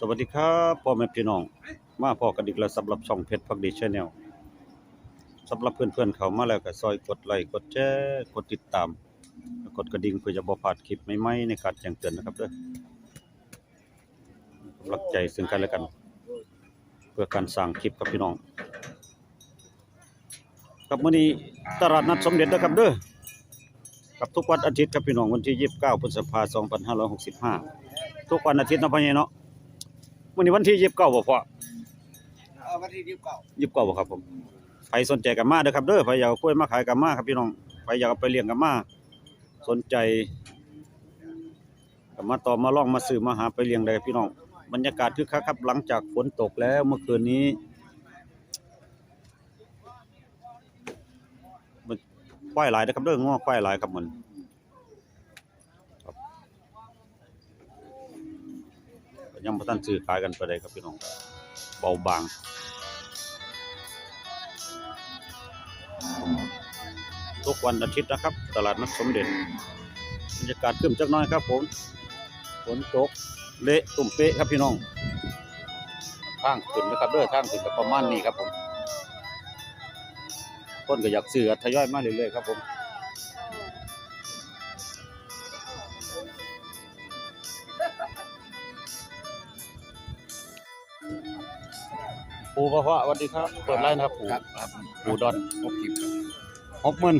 สวัสดีครับพ่อแม่พี่น้อง มาพอกันอีกแล้วสำหรับช่องเพชรพักดีชาแนลสำหรับเพื่อนๆเขามาแล้วก็ซอยกดไลค์กดแชร์กดติดตาม กดกระดิ่งเพื่อจะบ่พลาดคลิปใหม่ๆในการแจ้งเตือนนะครับเด้อกำลังใจซึ่งกันและกัน เพื่อการสร้างคลิปครับพี่น้องครับมื้อนี้ตลาดนัดสมเด็จนะครับเด้อกับทุกวันอาทิตย์ครับพี่น้องวันที่ 29พฤษภาคม2565 ทุกวันอาทิตย์นะพ่อใหญ่เนาะ มื้อนี้วันที่29บ่พ่อเอาวันที่ยี่สิบเก้ายิบเก้าบ่ครับผมใครสนใจกับมาเด้อครับเด้อใครอยากเอากล้วยมาขายกับมาครับพี่น้องใครอยากเอาไปเลี้ยงกับมา สนใจกับมาต่อมาลองมาซื้อมาหาไปเลี้ยงได้ครับพี่น้องบรรยากาศคึกคักครับหลังจากฝนตกแล้วเมื่อคืนนี้มันควายหลายนะครับเด้อง้อควายหลายครับมันครับ ยังบ่ทันซื้อขายกันไปได้ครับพี่น้องเบาบางทุกวันอาทิตย์นะครับ ตลาดนัดสมเด็จบรรยากาศขึ้นจักน้อยครับผมฝนตกเละตุ่มเป๊ะครับพี่น้องทางขึ้นนะครับเด้อทางขึ้นก็ประมาณนี้ครับผมคนก็อยากซื้อทยอยมาเรื่อยๆครับผม ปูพ่อพ่อสวัสดีครับ เปิดไลน์นะครับปูครับ ครับปูดอนหกสิบครับหกหมื่น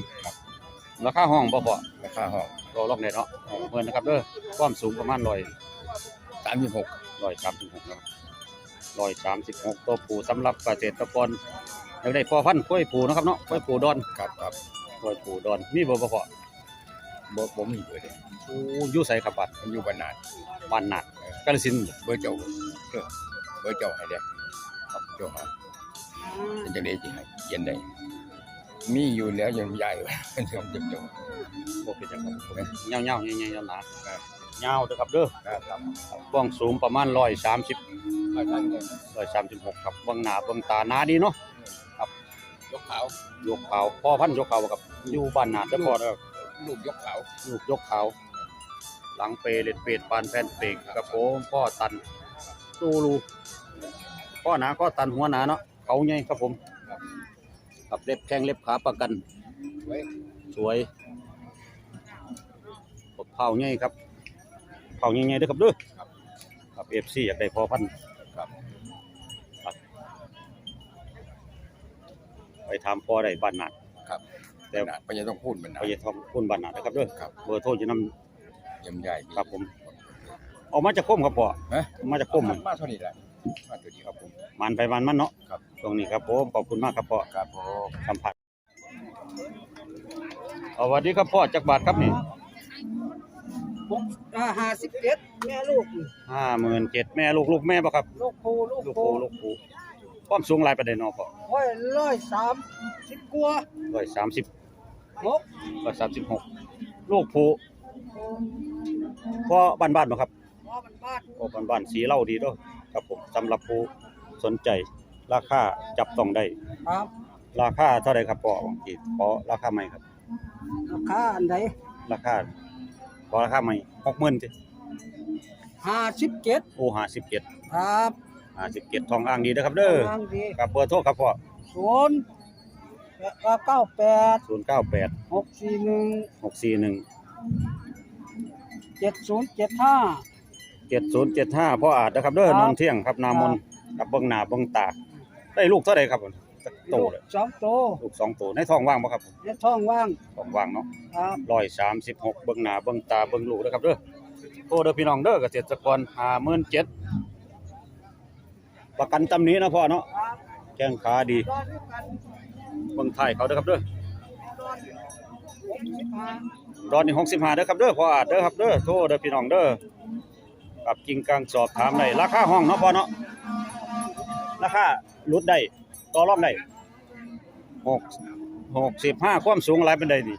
ราคาห้องบ่พอราคาห้องก็ลองได้เนาะหกหมื่นนะครับเด้อความสูงประมาณร้อยสามสิบหกร้อยสามสิบหกนะครับร้อยสามสิบหกตัวปูสำหรับเกษตรกรอยากได้พอพันธุ์กล้วยปูนะครับเนาะกล้วยปูดอนครับครับกล้วยปูดอนมีเบอร์บ่พอเบอร์ผมมีเบอร์เดียวโอ้อยู่ใส่ขับบัตรมันอยู่บ้านนาดบ้านหนักกาฬสินธุ์เบอร์เจ้าเออเบอร์เจ้าให้เด้ค รับเจ้าหาเป็นจังได๋สิให้เย็นได้มีอยู่แล้วยังใหญ่เพิ่นสิเจ้าเจ้าบ่เป็นจังครับเงาเงาๆใหญ่ๆหนาครับๆยาวเด้อครับเด้อครับครับความสูงประมาณร้อยสามสิบไปทางนี้ร้อยสามสิบหกครับเบื้องหน้าเบื้องตาหนาดีเนาะยกขาวยกเขาพ่อพันธุ์ยกเขาบ่ครับอยู่บ้านนาดเด้อพ่อเด้อลูกยกขาวลูกยกเขาหลังเปเล็ดเป็ดปานแผ่นเปกกระโปรงพ่อตันตูรู พ่อหนาก็ตันหัวหนาเนาะเขาใหญ่ครับผมกับเล็บแข้งเล็บขาประกันไว้สวยกบเผาใหญ่ครับเผาใหญ่ๆเด้อครับเด้อครับเอฟซีอยากได้พอพันธุ์ครับครับไปถามพ่อได้บ้านนาดครับแต่แต่นาดบ่ยังต้องพูดมันไปนะจะทองคุณบ้านนาดนะครับเด้อครับเบอร์โทรจะนเยี่ยมใหญ่ำครับผมเออกมาจากคมครับพ่อฮะเอามาจากคมมาเท่านี้แหละ มาตัวนี้ครับผมมันไปมันมันเนาะครับตรงนี้ครับผมขอบคุณมากครับพ่อครับผมสัมผัสเอาสวัสดีครับพ่อจักบาทครับนี่หกห้าสิบเจ็ดแม่ลูกนี่ห้าหมื่นเจ็ดแม่ลูกลูกแม่บ่ครับ ลูกปูลูกลูกปูปูลูกปูความสูงหลายประเด็นเนาะพ่อโอ้ยร้อยสามสิบกว่าร้อยสามสิบหกร้อยสามสิบหกลูกปูพ่อบ้านบ้านๆบ่ครับว่ามันบ้านพ่อบ้านบ้านๆสีเหล่าดีเด้อ ครับผมสำหรับผู้สนใจราคาจับต้องได้ ครับ ราคาเท่าไหร่ครับพ่อบางทีขอราคาใหม่ครับ ราคาอันใดราคาขอราคาใหม่หกหมื่นสิห้าสิบเจ็ดโอ้ห้าสิบเจ็ดครับห้าสิบเจ็ดทองอ่างดีนะครับเด้อทางดีกับเบอร์โทรครับพ่อศูนย์เก้าแปดศูนย์เก้าแปดหกสี่หนึ่งหกสี่หนึ่งเจ็ดศูนย์เจ็ดห้า เจ็ดศูนย์เจ็ดห้าพ่ออาจนะครับเด้อครับนนเที่ยงครับนามนกับเบิ้งหน้าเบิ้งตา ได้ลูกเท่าไหร่ครับผมจักโตเลยสองโตลูกสองโตในท้องว่างบ่ครับผมในท้องว่างท้องว่างเนาะ ครับร้อยสามสิบหกเบิ้งหน้าเบิ้งตาเบิ้งลูกนะครับเด้อโทรเด้อพี่น้องเด้อเกษตรกรห้าหมื่นเจ็ดประกันตำหนี้นะพ่อเนาะครับแข้งขาดีรอด้วยกันเบิ้งไทยเขาเด้อครับเด้อรอหกสิบห้าตอนนี้หกสิบห้าเด้อครับเด้อพ่ออาจเด้อครับเด้อโทรเด้อพี่น้องเด้อ กับกิ่งกลางสอบถามได้ราคาห้องเนาะพ่อเนาะราคาลดได้ต่อรองได้หกหกสิบห้าความสูงหลายเป็นไดนี่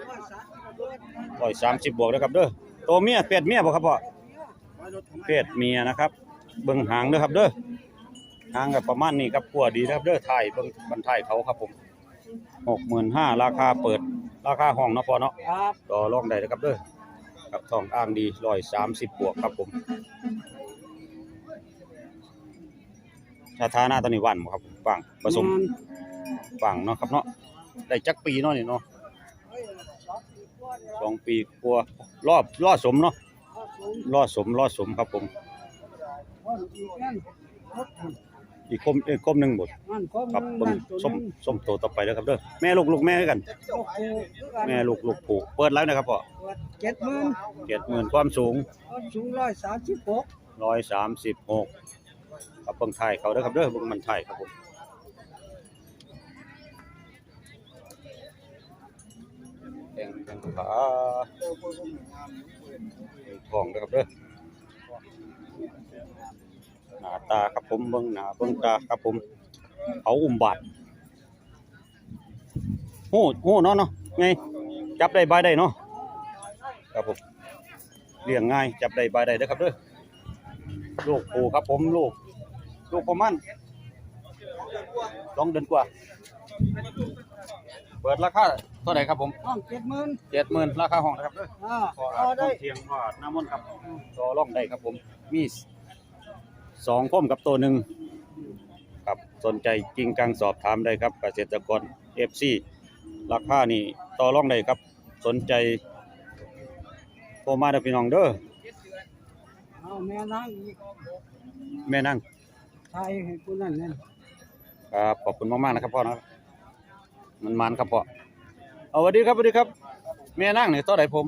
ร้อยสามสิบเอ็ดร้อยสามสิบบวกเด้อครับเด้อตัวเมียเป็ดเมียบ่ครับพ่อร้อยรถทำไมเป็ดเมียนะครับ เบิ่งหางเด้อครับเด้อหางก็ประมาณนี้ครับกัวดีนะครับเด้อถ่ายเบิ่งบันถ่ายเขาครับผมหกหมื่นห้าราคาเปิดราคาห้องเนาะพ่อเนาะครับต่อรองได้นะครับเด้อ กับทองอ้างดีร้อยสามสิบบวกครับผมสถานะตอนนี้หว่านบ่ครับว่างผสมนว่างเนาะครับเนาะได้จักปีเนาะนี่เนาะสองปีกลัวารอบรอดสมเนาะรอดสมรอดสมครับผม อีกคมอีกคมหนึงหมดมันก็ครับมันเบิ่งตัวส้มนึงส้มโตต่อไปแล้วครับเด้อแม่ลูกลูกแม่กันโอ้โหคือกัน แม่ลูกลูกผูกเปิดแล้วนะครับพ่อเจ็ดหมื่นเจ็ดหมื่นความสูงต้นสูงร้อยสามสิบหกร้อยสามสิบหกครับเบิ่งไทยเขาเด้อครับเด้อเบิ่งมันไทยครับผมแข่งแข่งขาทองเด้อครับเด้อ หน้าตาครับผมเบิ่งหน้าเบิ่งตาครับผมเขาอุ้มบาดโหโหเนาะเนาะไงจับได้บายได้เนาะครับผมเลี้ยงง่ายจับได้บายได้เด้อครับเด้อลูกปูครับผมลูกลูกประมาณสองเดือนกว่า เปิดราคาเท่าไหร่ครับผมห้องเจ็ดหมื่นเจ็ดหมื่นราคาห้องนะครับเด้ออ่าขอพอได้เทียงขอน้ำมันต์ครับต่อร่องได้ครับผมมี สองข้มกับตัวหนึ่งครับสนใจจริงกังสอบถามได้ครับเกษตรกรเอฟซีราคานี่ต่อร่องได้ครับ สนใจโทรมาเด้อพี่น้องเด้อเอาแม่นางอีกแม่นั่งไทยให้ผู้นั้นนั่นครับขอบคุณมากๆนะครับพ่อนะครับมันมันครับพ่อเอาสวัสดีครับสวัสดีครับ แม่นั่งเนี่ยเท่าไหร่ผม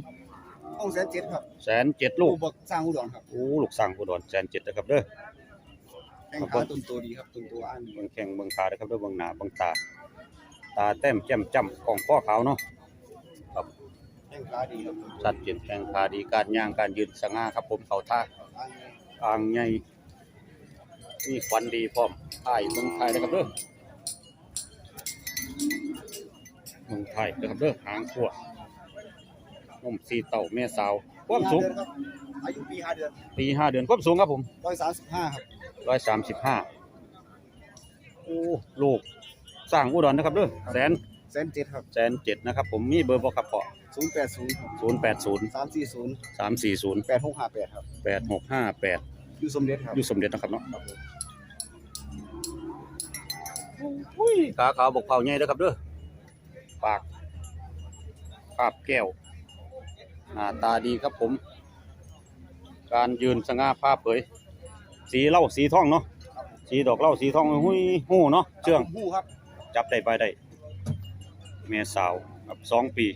ต้องแสนเจ็ดครับแสนเจ็ดลูกบักสร้างอุดรครับโอ้ลูกสั่งผู้ดอนแสนเจ็ดนะครับเด้อแข่งขาตุนตัวดีครับตุนตัวอันเบิ่งแข้งเบิ่งขาเด้อครับเด้อเบิ่งหน้าเบิ่งตา ตาแต้มแจ่มจ้ำของข้อขาวเนาะแข่งขาดีครับสัดเจนแข้งขาดีการย่างการยืนสง่าครับ ผมเขาท่าอ่างใหญ่มีขวัญดีพร้อมถ่ายเมืองไทยนะครับเด้อเมืองไทยนะครับเด้อหางขัวนมสีเต่าแม่สาวความสูงอายุปีห้าเดือนปีห้าเดือนความสูงครับผมร้อยสามสิบห้าครับ ร้อยสามสิบห้าโอ้ลูกสร้างอุดรนะครับเด้อแสนแสนเจ็ดครับแสนเจ็ดนะครับ ผมมีเบอร์บอกครับเปาะศูนย์แปดศูนย์ศูนย์แปดศูนย์สามสี่ศูนย์สามสี่ศูนย์แปดหกห้าแปดครับแปดหกห้าแปดอยู่สมเด็จครับอยู่สมเด็จนะครับเนาะอุ้ยขาขาวบกเผาใหญ่เด้อครับเด้อปากภาพแก้วหน้าตาดีครับผม การยืนสง่าภาพเผย สีเหล่าสีทองเนาะสีดอกเหล่าสีทองหุ้ยหู้เนาะเชื่องหู้ครับ จับได้ไปได้แม่สาวครับสองปี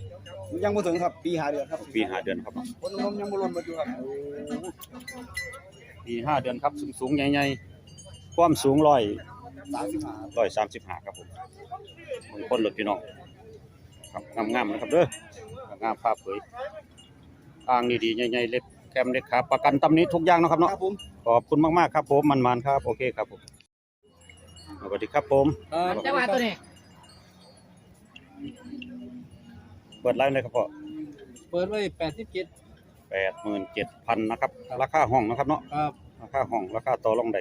ยังไม่ถึงครับ ปีห้าเดือนครับปีห้าเดือนครับคนนมยังไม่ล้นมาอยู่ครับปีห้าเดือนครับสูงสูงๆใหญ่ๆความสูงร้อยสามสิบห้าร้อยสามสิบห้าครับผมมงคลรถพี่น้องครับงามๆนะครับเด้องามภาพเผยอ่างดีๆใหญ่ๆเล็บแคมเล็กครับประกันตำหนี้ทุกอย่างเนาะครับคเนาะรับผม ขอบคุณมากๆครับผมมันๆครับ โอเคครับผมสวัสดีครับผมจังหวะตัวนี้เปิดไลน์เลยครับพ่อเปิดไว้แปดสิบเจ็ดแปดหมื่นเจ็ดพันนะครับ ราคาห้องนะครับเนาะครับราคาห้องราคาต่อรองได้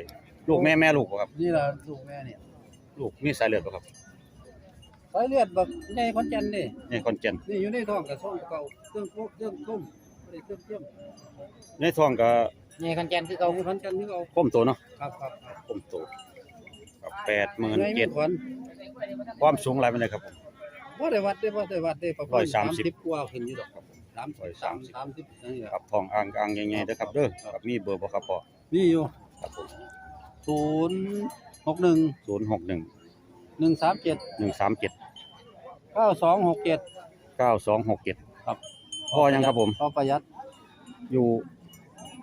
ลูกแม่แม่ลูกบ่ครับ นี่ล่ะลูกแม่เนี่ย ลูกมีสายเลือดบ่ครับสายเลือดแบบใหญ่คนจันนี่นี่คอนเจนนี่อยู่ในท้องกับท้องเก่าเครื่องโคกเครื่องต้มอะไรเครื่องเชื่อมในท้องก็ ใหญ่คนจันคือเก่าคนจันคือเก่าคมโตเนาะครับครับครับคมโตครับแปดหมื่นใหญ่เจ็ดขวัญความสูงหลายเป็นไดครับผมบ่ได้วัดได้บ่ได้วัดได้ประมาร้อณยสามสิบกว่าขึ้นอยู่ดอกครับสามร้อยสาสามมสิบสามสิบนี่แหละครับทองอ่างอ่างใหญ่ๆเด้อครับเด้อครับมีเบอร์บ่ครับพ่อนี่อยู่ครับผมศูนย์หกหนึ่งศูนย์หกหนึ่งหนึ่งสามเจ็ดหนึ่งสามเจ็ดเก้าสองหกเจ็ดเก้าสองหกเจ็ดครับพ่อยังครับผม พอประหยัดอยู่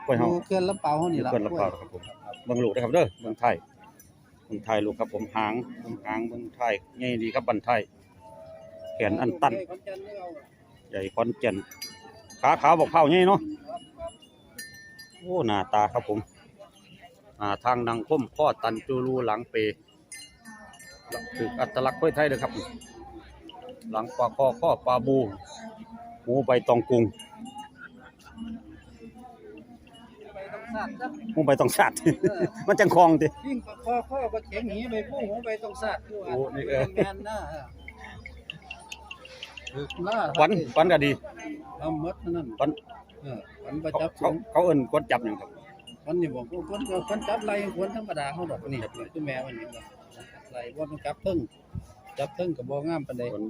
กล้วยอเฮายู่เขื่อนลำเปล่าเฮานี่ล่ะเพิ่นรับเปล่าครับผมเบิ่งลูกนะครับเด้อเบิ่งไทยเบิ่งไทยลูกครับผมหางเบิ่งหางเบิ่งไทยใหญ่ดีครับบันไทยแขนอันตันใหญ่คนจันคือเก่าใหญ่คอนเจนขาขาวบอกเผาใหญ่เนาะโอ้หน้าตาครับผมอ่าทางดังคมข้อตันจูรูหลังเปคืออัตลักษณ์ค่อยไทยเลยครับ หลังปลาคอข้อปลาบูหมูใบตองกรุง ไปต้อง สาดครับหมูใบตองชาติมันจังคลองติยิ่งปลาคอข้อก็เข็งหนีไปผู้หัวไปต้องสาดด้วยโอ้นี่เออแมนหน้าถึกหน้าขวัญขวัญก็ดีทำหมดนั่นขวัญเออขวัญประเขาจับเขาเขาเอิ้นกดจับหยังครับคนนี่บอกคนคนคนจับไหล่คนธรรมดาเขาดอกนี่คือแม่มันนี่ไหล่ว่ามันจับเพิ่ง จับเพิ่งกับบ่งามปานใดคน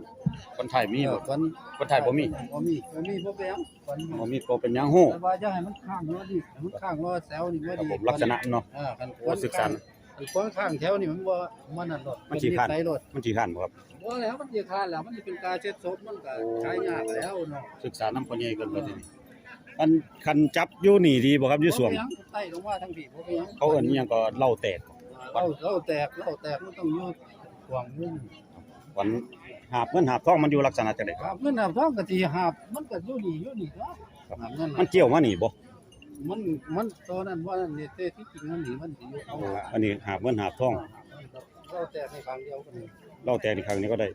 คนไทยมีบ่คนคนไทยบ่มีบ่มีบ่มีบ่แปลงคนบ่มีก็เป็นหยังฮู้แต่ว่าจะให้มันข้างว่าดิให้มันข้างว่าแถวนี่ว่าครับดีผมลักษณะเนาะ อ่าคันว่าศึกษาคันคนข้างแถวนี่มันบ่มันนั่นรถมันขี้คร้านไหลรถมันสิคันบ่ครับ บ่แล้วมันสิคร้านแล้วมันสิเป็นการเช็ดศพมันก็ใช้ยากแล้วเนาะศึกษานำคนใหญ่เกินไปนี่อันคันจับอยู่นี่ดีบ่ครับอยู่สวง บ่เป็นหยังไต่ลงมาทั้งพี่บ่เป็นหยัง เขาเอิ้นอิหยังก็เหล่าแตกเราเราแตกเราแตกมันต้องอยู่ขวางมุม วันหาบเงินหาบทองมันอยู่ลักษณะจังได๋หาบเงินหาบทองก็สิหาบมันก็อยู่นี่อยู่นี่เนาะหาบเงินมันเกี่ยวมานี่บ่มันมันตอนนั้นว่านั่นนี่แต่ที่จริงมันนี่มันสิอยู่เอาอันนี้หาบเงินหาบทอง เราแตกในครั้งเดียวกันนี่เหล่าแตกในครั้งนี้ก็ได้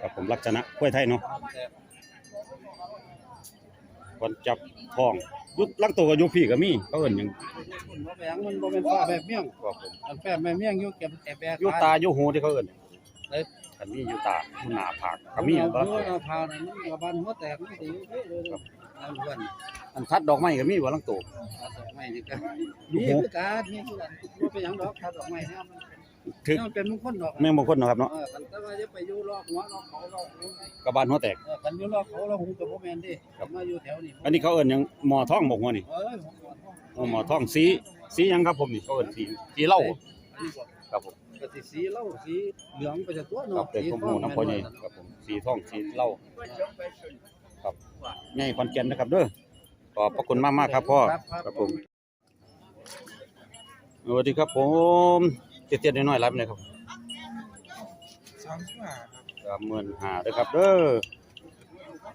ครับผมลักษณะกล้วยไทยเนาะแตกวันจับทองยุดลังตัวก็อยู่พี่ก็มีเขาเอิ้นหยังมันบ่แบงมันบ่เป็นฟ้าแบบเมี่ยงครับผมอันแฝแบบเมี่ยงอยู่เก็บแอบแบกอยู่ตาอยู่หูที่เขาเอิ้นเอันนี้อยู่ตาอยู่หน้าผากก็มีมีบ่บ่เอาพานั่นมันก็บ้านหัวแตกมันสิอยู่เด้อเลยอันวันอันทัดดอกไม้ก็มีบ่ลังตัวดอกไม้นี่ก็อยู่นี่คือการนี่คือกันบ่เป็นหยังดอกถ้าดอกไม้เนี่ยมันถึกมันเป็นมงคลดอกแม่งบางคนเนาะครับเนาะเออคันแต่ว่าจะไปอยู่รอบหัวรอบเขารอบกระบาลหัวแตกเออคันอยู่รอบเขาเรอบหูกับบ่แม่นเดิมาอยู่แถวนี้อันนี้เขาเอิ้นหยังหมอทองบอกว่านี่เอ้ยผมอทษอ๋อหมอทองสีสีหยังครับผมนี่เขาเอิ้นสีสีเหล้าครับผม ก็สิสีเหล้าสีเหลืองไปจากตัวครัเนาะบเป็นข้อมูลน้ำพ่อใหญ่ครับผมสีทองสีเหล้าครับใหญ่ขอนแก่นนะครับเด้อขอบพระคุณมากๆครับพ่อครับผมสวัสดีครับผมเตี้ยๆน้อยๆรับเลยครับสามสิบห้าครับสามหมื่นห้าเด้อครับเด้อ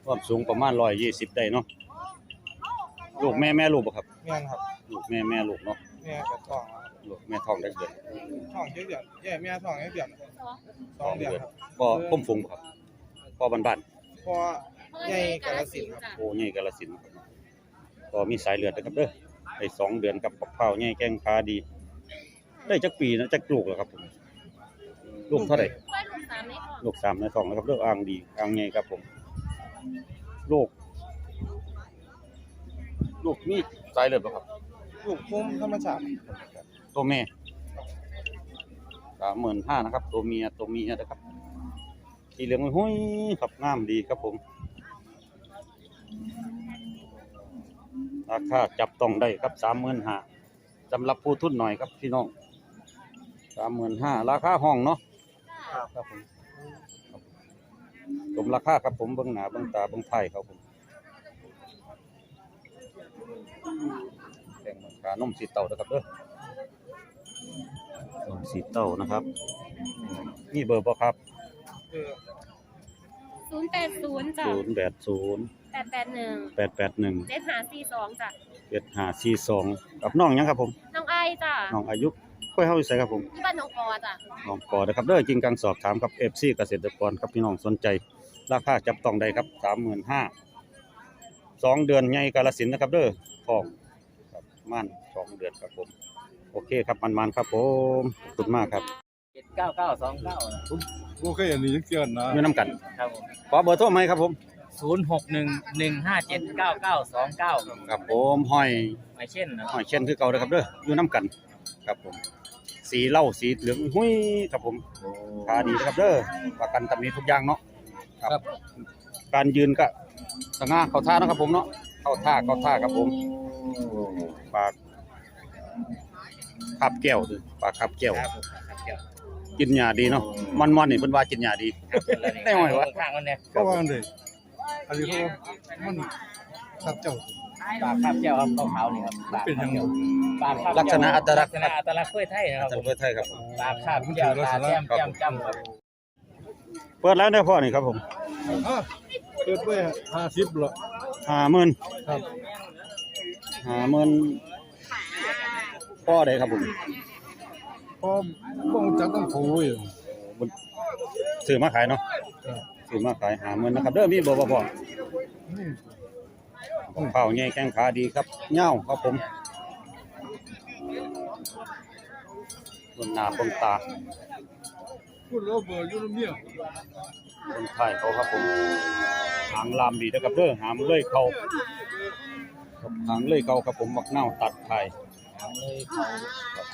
ความสูงประมาณร้อยยี่สิบได้เนาะลูกแม่แม่ลูกบ่ครับ แม่นครับลูกแม่แม่ลูกเนาะแม่กับท้องครับ ลูกแม่ท้องได้เดือนท้องเจ็ดเดือนแย่แม่ท้องเจ็ดเดือนสองเดือนครับพ่อพุ่มฟุงบ่ครับพ่อบ้านพอใหญ่กาลสินธุ์ครับๆโอ้ใหญ่กาฬสินธุ์ครับก็มีสายเลือดนะครับเด้อได้สองเดือนกับปักเผาใหญ่แกงพาดี ได้จักปีนะจักลูกแล้วครับผมลูกเท่าไหร่ค่อยลูกสามในท้องลูกสามในท้องนะครับเด้ออ่างดีอ่างใหญ่ครับผมลูกลูกมีสายเลือดบ่ครับลูกพุ่มธรรมชาติ ตัวแม่สามหมื่นห้านะครับ ตัวเมียตัวเมียนะครับ สีเหลืองหุ้ยครับงามดีครับผม ราคาจับต้องได้ครับสามหมื่นห้าสำหรับผู้ทุนหน่อยครับพี่น้องสามหมื่นห้าราคาห้องเนาะครับผมครับสมราคาครับผมเบิ้งหน้าเบิ้งตาเบิ้งไทยครับผมแดงมันขานมสีเต่านะครับเด้อ นมสีเต้านะครับ นี่เบอร์บ่ครับคือศูนย์แปดศูนย์จ้ะศูนย์แปดศูนย์แปดแปดหนึ่งแปดแปดหนึ่งเจ็ดห้าสี่สองจ้ะเจ็ดห้าสี่สองกับน้องหยังครับผม น้องไอจ้ะน้องอายุค่อยเฮาอยู่ไสครับผมที่บ้านน้องปอจ้ะน้องกอนะครับเด้อจริงกังสอบถามกับ FC เกษตรกรครับพี่น้องสนใจ ราคาจับต้องได้ครับสามหมื่นห้าสองเดือนใหญ่กาลสินธุ์นะครับเด้อทองครับม่านสองเดือนครับผม โอเคครับมันๆครับผมขอบคุณมากครับเจ็ดเก้าเก้าสองเก้ากูเคยอันนี้ยังเกินนะอยู่น้ำกันครับผมขอเบอร์โทรไหมครับผมศูนย์หกหนึ่งหนึ่งห้าเจ็ดเก้าเก้าสองเก้าครับผมห้อยไม่เช่นนะหอยเช่นคือเก่าเลยครับเด้ออยู่น้ำกันครับผม สีเหล้าสีเหลืองหุ้ยครับผมขาดีนะครับเด้อประกันตำหนิทุกอย่างเนาะครับ การยืนก็สง่าเข้าท่าเนาะครับผมเนาะเข้าท่าเข้าท่าครับผมปาก ขับแก้วเด้อปากขับแก้วครับผมครับเดี๋ยวกินหญ้าดีเนาะมันมันๆนี่เพิ่นว่ากินหญ้าดี ได้ไหมวะ ข้างมันเนี่ยก็ว่าเลยอันนี้เขามันทับเจ้าปากคาบแก้วครับขาวๆนี่ครับปากเป็นยังไงปากคาบลักษณะอัตลักษณ์ ลักษณะอัตลักษณ์กล้วยไทยนะครับจังผมเพื่อไทยครับผมปากคาบแก้วตาแจ่มแจ่มจ้ำครับเปิดแล้วเด้อพ่อนี่ครับผมอะเกิดไว้ห้าสิบหรอ50,000 ครับ 50,000 พ่อใดครับผมพอบ้องจักต้องโผล่อยู่ซื้อมาขายเนาะซื้อมาขายหาเงินนะครับ เด้อมีเบอร์บ่พอนี่ของข้าวใหญ่แข้งขาดีครับเหย้าครับผมบนหน้าบนตาพูดแล้วเบอร์อยู่ลำเนี่ยบนท้ายเขาครับผมหางลามดีนะครับเด้อหามเลื่อยเขาครับหางเลื่อยเขาครับผมมักเน่าตัดไข่ หางเลยเขา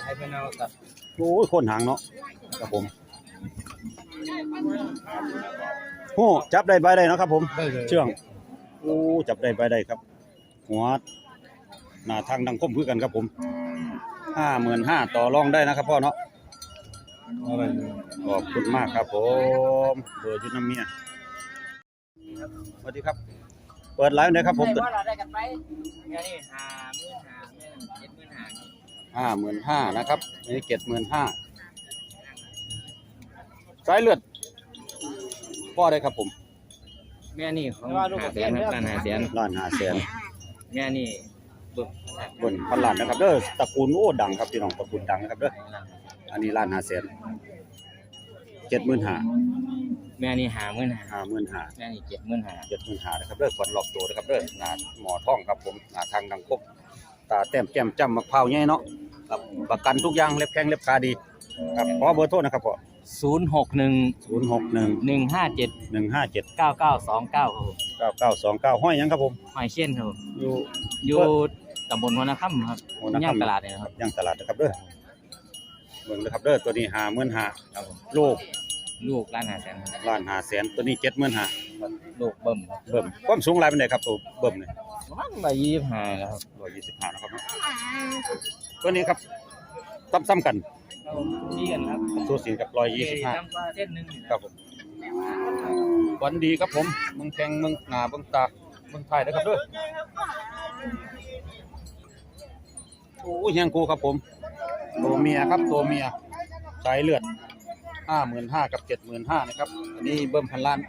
ให้เป็นเอากับโอ้ยคนหางเนาะครับผมโอ้จับได้ใบได้เนาะครับ ผม ได้เลยเชื่องโอ้จับได้ใบได้ครับ หัวหน้าทางดังคมคือกันครับผมห้าหมื่นห้าต่อรองได้นะครับพ่อเนาะอะไรเลยขอบคุณมากครับผมเบอร์อยุน้ำเมียสวัสดีครับ เปิดไลฟ์เลยครับผม ได้ว่าเราได้กันไปแค่นี้หาหมื่นหาหมื่นเจ็ดหมื่น หาห้าหมื่นห้านะครับอันนี้เจ็ดหมื่นห้าสายเลือดพ่อได้ครับผม แม่นี่ของหาแสนครับล้านหาแสนล้านห้าแสนแม่นี่บึกบนพันล้านนะครับเด้อตระกูลโอ้ดังครับพี่น้องตระกูลดังนะครับเด้ออันนี้ล้านห้าแสนเจ็ดหมื่นห้าแม่นี่หาหมื่นหาห้าหมื่นห้าแม่นี่เจ็ดหมื่นหาเจ็ดหมื่นห้านะครับเด้อขวัญหลอกตัวนะครับเด้อหน้าหมอท่องครับผมหน้าทางดังครบ ตาแต้มแจ่มจ้ำมะพร้าวใหญ่เนาะครับประกันทุกอย่างเล็บแข้งเล็บขาดีครับขอเบอร์โทรนะครับพ่อศูนย์หกหนึ่งศูนย์หกหนึ่งหนึ่งห้าเจ็ดหนึ่งห้าเจ็ดเก้าเก้าสองเก้าครับผมเก้าเก้าสองเก้าห้อยหยังครับผมหอยเช่นครับผมอยู่ อยู่ตำบลหัวนาค่ำครับหัวหน้าย่างค่ำตลาดเนี่ยนะครับ ย่างตลาดนะครับเด้อเบิ่งนะครับเด้อตัวนี้ห้าหมื่นห้าครับผม ลูก ลูกล้านหาแสนล้านห้าแสนตัวนี้เจ็ดหมื่นห้าลูกเบิ่มครับเบิ่มความสูงหลายเป็นไดครับตัวเบิ่มเนี่ยประมาณใบยี่สิบห้าแล้วครับร้อยยี่สิบห้านะครับเนาะตัวนี้ครับซ้ำซ้ำกันนี่กันครับสูสีกับร้อยยี่สิบห้าน้ำปลาเส้นหนึ่งครับผมวันดีครับผมเมึงแทงเมึงหน้าเมึงตาเมึงไทยนะครับเด้อโอ้ยยังกูครับผมตัวเมียครับตัวเมียสายเลือด ห้าหมื่นห้ากับเจ็ดหมื่นห้านะครับ อันนี้เบิ่มพันล้าน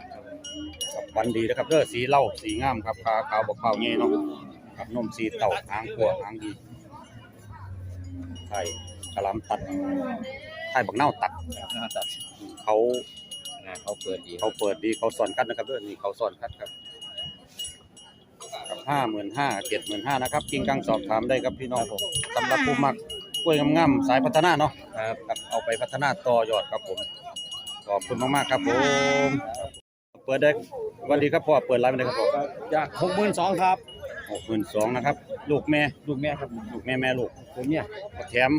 ครับวันดีนะครับเด้อสีเหล้าสีงามครับขาขาวบกขาวเงี้ยเนาะครับนมสีเต่าหางกัวหางดีไทยกะหลำตัดไทยบักเน่าตัด เขานะเขาเปิดดีเขาเปิดดีเขาสอนกันนะครับเด้อนี่เขาสอนคัดครับกับห้าหมื่นห้าเจ็ดหมื่นห้านะครับกิงกังสอบถามได้ครับพี่น้องผมสำหรับผู้มัก กล้วยงามๆสายพัฒนาเนาะครับครับเอาไปพัฒนาต่อยอดครับผมขอบคุณมากๆครับผมเปิดได้สวัสดีครับพ่อเปิดร้านไปเลยครับพ่อจากหกหมื่นสองครับหกหมื่นสองนะครับ ลูกแม่ลูกแม่ครับลูกแม่แม่ลูกตัวเมียแถม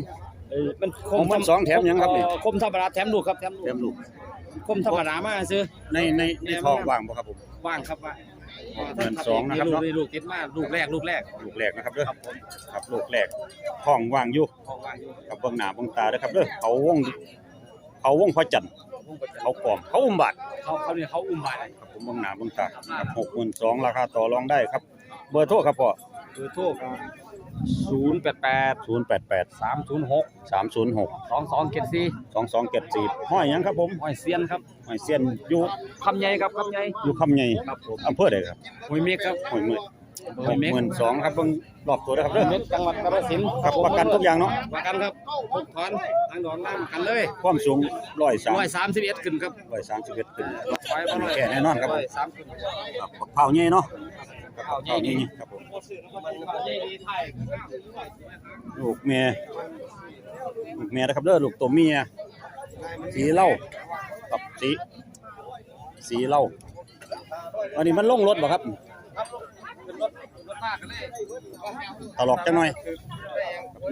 เอ้ยมันหกหมื่นสองแถมยังครับนี่เอ่อคมธรรมดาแถมลูกครับแถมลูกแถมลูกคมธรรมดามาซื้อในในในทองว่างบ่ครับผมว่างครับว่าหก หมื่นสองนะครับลูกเนาะลูกติดมาลูกแรกลูกแรกลูกแรกนะครับเด้อครับลูกแรกท้องว่างอยู่ห้องว่างอยู่กับเบื้องหน้าเบื้องตาเด้อครับเด้อเขาวงเขาวงพระจันทร์เขากอมเขาอุ้มบาทเขาเขาเนี่ยเขาอุ้มบาดครับผมเบื้องหน้าเบื้องตาครับหกหมื่นสองราคาต่อรองได้ครับ เบอร์โทรครับพ่อคือโทษ ศูนย์แปดแปดศูนย์แปดแปดสามศูนย์หกสามศูนย์หกสองสองเจ็ดสี่สองสองเจ็ดสี่ห้อยหยังครับผมห้อยเซียนครับห้อยเซียนอยู่คำใหญ่ครับคำใหญ่อยู่คำใหญ่ครับผมอำเภอใดครับห้อยเมฆครับห้อยหมื่นห้อยเมฆหมื่นสองครับเบิ่งรอบตัวเด้อครับห้เด้อยอเมฆจังหวัดกาฬสินธุ์ครับประกันทุกอย่างเนาะประกันครับทุกถอนทางดอนน้ำกันเลยความสูงร้อยสามร้อยสามสิบเอ็ดขึ้นครับร้อยสามสิบเอ็ดขึ้นไว้บ่ร้อยแก่แน่นอนครับผมอยสามขึ้นครับเผาใหญ่เนาะ เผาใหญ่นี่ครับผมลูกเมียลูกเมียนะครับเด้อลูกตัวเมียสีเหล้ากับสีสีเหล้าอันนี้มันลงรถบ่ครับตลอกจังหน่อย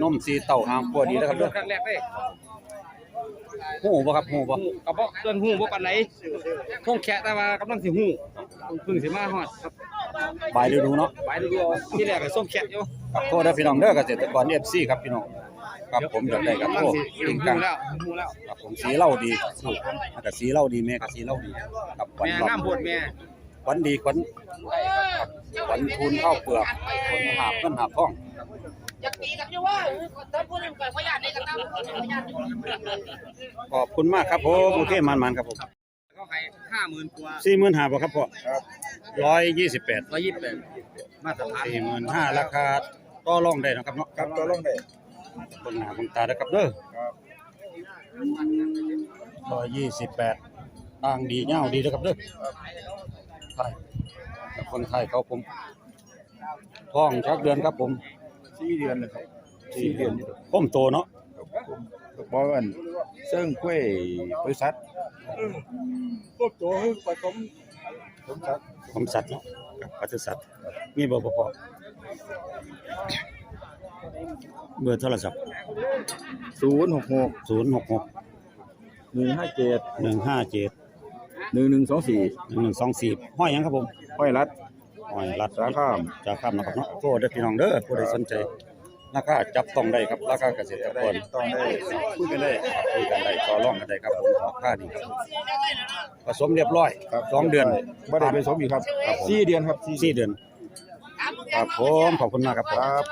นมสีเต่าหางปัวดีนะครับเด้อครั้งแรกเลยหูบ่ครับหูบ่กระบอกเตือนหูบ่ปานไหนคงแค่แต่ว่ากำลังสิหูเพิ่งสิมาฮอดครับ บายฤดูเนาะไปดูเอาที่แรกก็ส้มแค่อยู่ครับโทษเด้อพี่น้องเด้อเกษตรกร FC ครับพี่น้องครับผมอยากได้ครับกำลัโทงษสิจริงหูจังแล้วหูแล้วครับผมสีเหล้าดีลูกแล้วก็สีเหล้าดีแม่ก็สีเหล้าดีครับขวัญแม่รอบ น้ำโพดแม่ขวัญดีขวัญครับขวัญทูลข้าวเปลือกขวัญหาบเงินหาบทองอยากตีกันอยู่ว่าถ้าพูดถึงก่อนขยะในกระตั้งขยะขอบคุณมากครับผม โอเคมันๆครับผม เขาขายห้าหมื่นกว่า45,000บ่ครับพ่อ128ร้อยยี่สิบแปดมาตรฐาน45,000ราคาต่อรองได้เนาะครับเนาะครับตัวลงได้เบิ่งหน้าเบิ่งตาเด้อครับเด้อ128ต่างดียาวดีเด้อครับเด้อไทยกับคนไทยเขาผมท้องชักเดือนครับผมสี่เดือนนะครับสี่เดือนก้มโตเนาะบอกว่าอันเซิ่งกล้วยบริษัท พวกตัวผสมผมสักผมสัตว์เนาะกับปศุสัตว์มีบ่บ่พอเบอร์โทรศัพท์ศูนย์หกหกศูนย์หกหกหนึ่งห้าเจ็ดหนึ่งห้าเจ็ดหนึ่งหนึ่งสองสี่หนึ่งหนึ่งสองสี่ห้อยหยังครับผมห้อยรัดห้อยรัดสาข้ามจะข้ามนะครับเนาะโทษเด้อพี่น้องเด้อผู้ใดสนใจ ราคาจับต้องได้ครับราคาเกษตรกรต้องได้คุยกันได้คุยกันได้ต่อรองกันได้ครับผมราคาดีครับผสมเรียบร้อยครับสองเดือนบ่ได้ไปสมอีกครับครับผมสี่เดือนครับสี่เดือนครับผมขอบคุณมากครับผมครับ